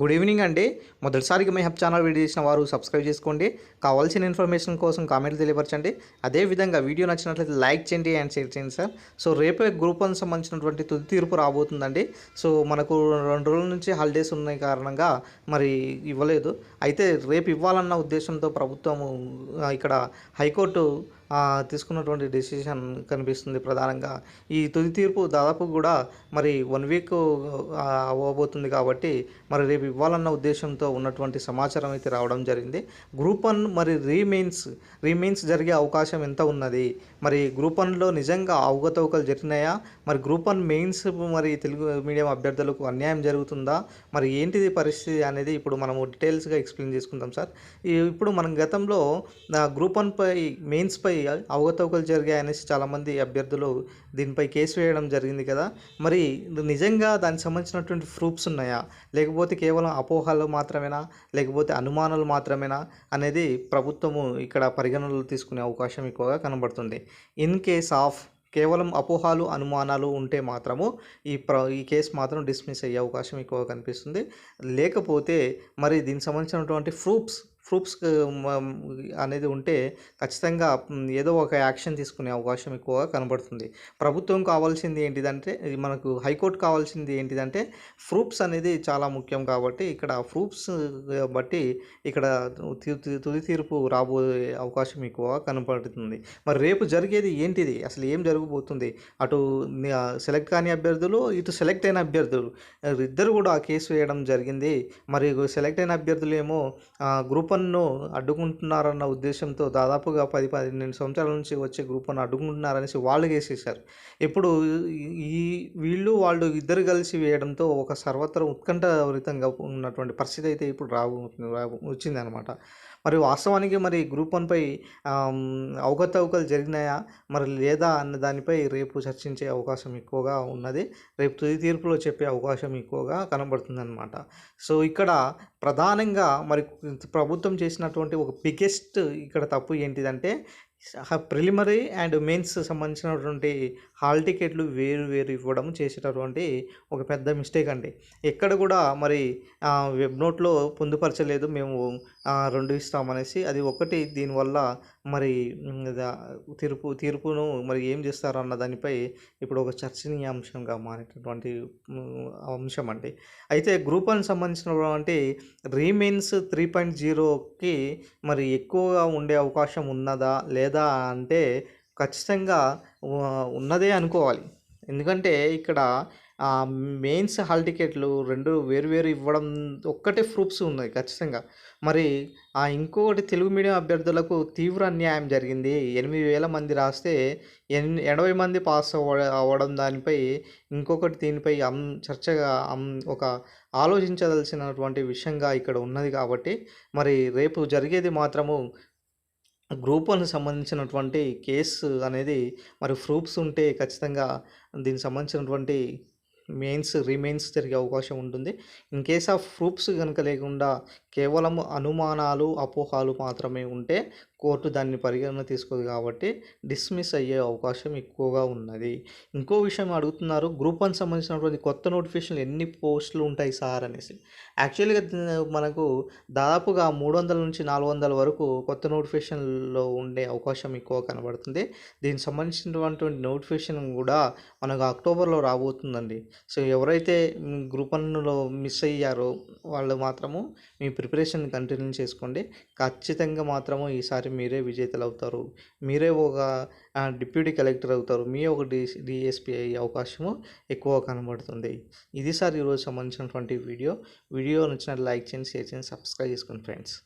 Good evening అండి. మొదటిసారిగా my హెప్ channel video చేసిన వారు సబ్స్క్రైబ్ చేసుకోండి. కావాల్సిన ఇన్ఫర్మేషన్ కోసం కామెంట్లు తెలియపరచండి. అదేవిధంగా వీడియో నచ్చినట్లయితే లైక్ చేయండి అండ్ షేర్ చేయండి సార్ సో రేపే గ్రూప్ వన్ సంబంధించినటువంటి తుది తీర్పు రాబోతుందండి. సో మనకు రెండు రోజుల నుంచి హాలిడేస్ ఉన్నాయి కారణంగా మరి ఇవ్వలేదు. అయితే రేపు ఇవ్వాలన్న ఉద్దేశంతో ప్రభుత్వము ఇక్కడ హైకోర్టు తీసుకున్నటువంటి డెసిషన్ కనిపిస్తుంది ప్రధానంగా. ఈ తుది తీర్పు దాదాపు కూడా మరి వన్ వీక్ అవ్వబోతుంది కాబట్టి మరి రేపు ఇవ్వాలన్న ఉద్దేశంతో ఉన్నటువంటి సమాచారం అయితే రావడం జరిగింది. గ్రూప్ వన్ మరి రీమెయిన్స్ రీమెయిన్స్ జరిగే అవకాశం ఎంత ఉన్నది? మరి గ్రూప్ వన్లో నిజంగా అవకతవకలు జరిగినాయా? మరి గ్రూప్ వన్ మెయిన్స్ మరి తెలుగు మీడియం అభ్యర్థులకు అన్యాయం జరుగుతుందా? మరి ఏంటిది పరిస్థితి అనేది ఇప్పుడు మనము డీటెయిల్స్గా ఎక్స్ప్లెయిన్ చేసుకుందాం సార్. ఇప్పుడు మనం గతంలో గ్రూప్ వన్పై పై అవకతవకలు జరిగాయనేసి చాలామంది అభ్యర్థులు దీనిపై కేసు వేయడం జరిగింది కదా. మరి నిజంగా దానికి సంబంధించినటువంటి ప్రూఫ్స్ ఉన్నాయా? లేకపోతే కేవలం అపోహలు మాత్రమేనా? లేకపోతే అనుమానాలు మాత్రమేనా? అనేది ప్రభుత్వము ఇక్కడ పరిగణనలు తీసుకునే అవకాశం ఎక్కువగా కనబడుతుంది. ఇన్ కేస్ ఆఫ్ కేవలం అపోహాలు అనుమానాలు ఉంటే మాత్రము ఈ ప్ర ఈ కేసు మాత్రం డిస్మిస్ అయ్యే అవకాశం ఎక్కువ కనిపిస్తుంది. లేకపోతే మరి దీనికి సంబంధించినటువంటి ప్రూఫ్స్ ప్రూఫ్స్ అనేది ఉంటే ఖచ్చితంగా ఏదో ఒక యాక్షన్ తీసుకునే అవకాశం ఎక్కువగా కనబడుతుంది. ప్రభుత్వం కావాల్సింది ఏంటిదంటే మనకు హైకోర్టు కావాల్సింది ఏంటిదంటే ప్రూఫ్స్ అనేది చాలా ముఖ్యం కాబట్టి ఇక్కడ ప్రూఫ్స్ బట్టి ఇక్కడ తుది తీర్పు రాబోయే అవకాశం ఎక్కువగా కనబడుతుంది. మరి రేపు జరిగేది ఏంటిది? అసలు ఏం జరగబోతుంది? అటు సెలెక్ట్ కాని అభ్యర్థులు ఇటు సెలెక్ట్ అయిన అభ్యర్థులు ఇద్దరు కూడా ఆ కేసు వేయడం జరిగింది. మరి సెలెక్ట్ అయిన అభ్యర్థులు ఏమో గ్రూప్ పన్ను అడ్డుకుంటున్నారన్న ఉద్దేశంతో దాదాపుగా పది పదిహేను సంవత్సరాల నుంచి వచ్చే గ్రూప్ పన్ను అడ్డుకుంటున్నారనేసి వాళ్ళు వేసేసారు ఇప్పుడు ఈ వీళ్ళు వాళ్ళు ఇద్దరు కలిసి వేయడంతో ఒక సర్వత్ర ఉత్కంఠభరితంగా ఉన్నటువంటి పరిస్థితి అయితే ఇప్పుడు రాబో వచ్చింది అనమాట మరి వాస్తవానికి మరి గ్రూప్ వన్పై అవకతవకలు జరిగినాయా? మరి లేదా అన్న దానిపై రేపు చర్చించే అవకాశం ఎక్కువగా ఉన్నది. రేపు తుది తీర్పులో చెప్పే అవకాశం ఎక్కువగా కనబడుతుందన్నమాట. సో ఇక్కడ ప్రధానంగా మరి ప్రభుత్వం ప్రభుత్వం చేసినటువంటి ఒక బిగ్గెస్ట్ ఇక్కడ తప్పు ఏంటిదంటే ప్రిలిమరీ అండ్ మెయిన్స్ సంబంధించినటువంటి హాల్ టికెట్లు వేరు వేరు ఇవ్వడం చేసేటటువంటి ఒక పెద్ద మిస్టేక్ అండి. ఎక్కడ కూడా మరి వెబ్ నోట్లో పొందుపరచలేదు మేము రెండు ఇస్తామనేసి అది ఒకటి దీనివల్ల మరి తీర్పు తీర్పును మరి ఏం చేస్తారు అన్న దానిపై ఇప్పుడు ఒక చర్చనీయాంశంగా మారేటటువంటి అంశం అండి. అయితే గ్రూప్ వన్ సంబంధించినటువంటి రీమెయిన్స్ త్రీ పాయింట్ జీరోకి మరి ఎక్కువగా ఉండే అవకాశం ఉన్నదా లేదా అంటే ఖచ్చితంగా ఉన్నదే అనుకోవాలి. ఎందుకంటే ఇక్కడ మెయిన్స్ హాల్ టికెట్లు రెండు వేరు వేరు ఇవ్వడం ఒక్కటే ప్రూఫ్స్ ఉన్నాయి ఖచ్చితంగా. మరి ఆ ఇంకొకటి తెలుగు మీడియం అభ్యర్థులకు తీవ్ర అన్యాయం జరిగింది. ఎనిమిది వేల మంది రాస్తే ఎన్ ఎనభై మంది పాస్ అవ్వ అవ్వడం దానిపై ఇంకొకటి దీనిపై అం చర్చగా అం ఒక ఆలోచించదలసినటువంటి విషయంగా ఇక్కడ ఉన్నది కాబట్టి మరి రేపు జరిగేది మాత్రము గ్రూప్ వన్ సంబంధించినటువంటి కేసు అనేది మరి ప్రూఫ్స్ ఉంటే ఖచ్చితంగా దీనికి సంబంధించినటువంటి మెయిన్స్ రిమైన్స్ జరిగే అవకాశం ఉంటుంది. ఇన్ కేస్ ఆఫ్ ప్రూఫ్స్ కనుక లేకుండా కేవలం అనుమానాలు అపోహాలు మాత్రమే ఉంటే కోర్టు దాన్ని పరిగణన తీసుకోదు కాబట్టి డిస్మిస్ అయ్యే అవకాశం ఎక్కువగా ఉన్నది. ఇంకో విషయం అడుగుతున్నారు గ్రూప్ వన్ సంబంధించినటువంటి కొత్త నోటిఫికేషన్లు ఎన్ని పోస్టులు ఉంటాయి సార్ అనేసి. యాక్చువల్గా మనకు దాదాపుగా మూడు వందల నుంచి నాలుగు వందల వరకు కొత్త నోటిఫికేషన్లో ఉండే అవకాశం ఎక్కువ కనబడుతుంది. దీనికి సంబంధించినటువంటి నోటిఫికేషన్ కూడా మనకు అక్టోబర్లో రాబోతుందండి. సో ఎవరైతే గ్రూప్ వన్లో మిస్ అయ్యారో వాళ్ళు మాత్రము మీ ప్రిపరేషన్ కంటిన్యూ చేసుకోండి. ఖచ్చితంగా మాత్రము ఈసారి మీరే విజేతలు అవుతారు మీరే ఒక డిప్యూటీ కలెక్టర్ అవుతారు. మీ ఒక డి డిఎస్పీ అయ్యే అవకాశము ఎక్కువ కనబడుతుంది. ఇది సార్ ఈరోజు సంబంధించినటువంటి వీడియో. వీడియో నచ్చినట్టు లైక్ చేయండి షేర్ చేయండి సబ్స్క్రైబ్ చేసుకోండి ఫ్రెండ్స్.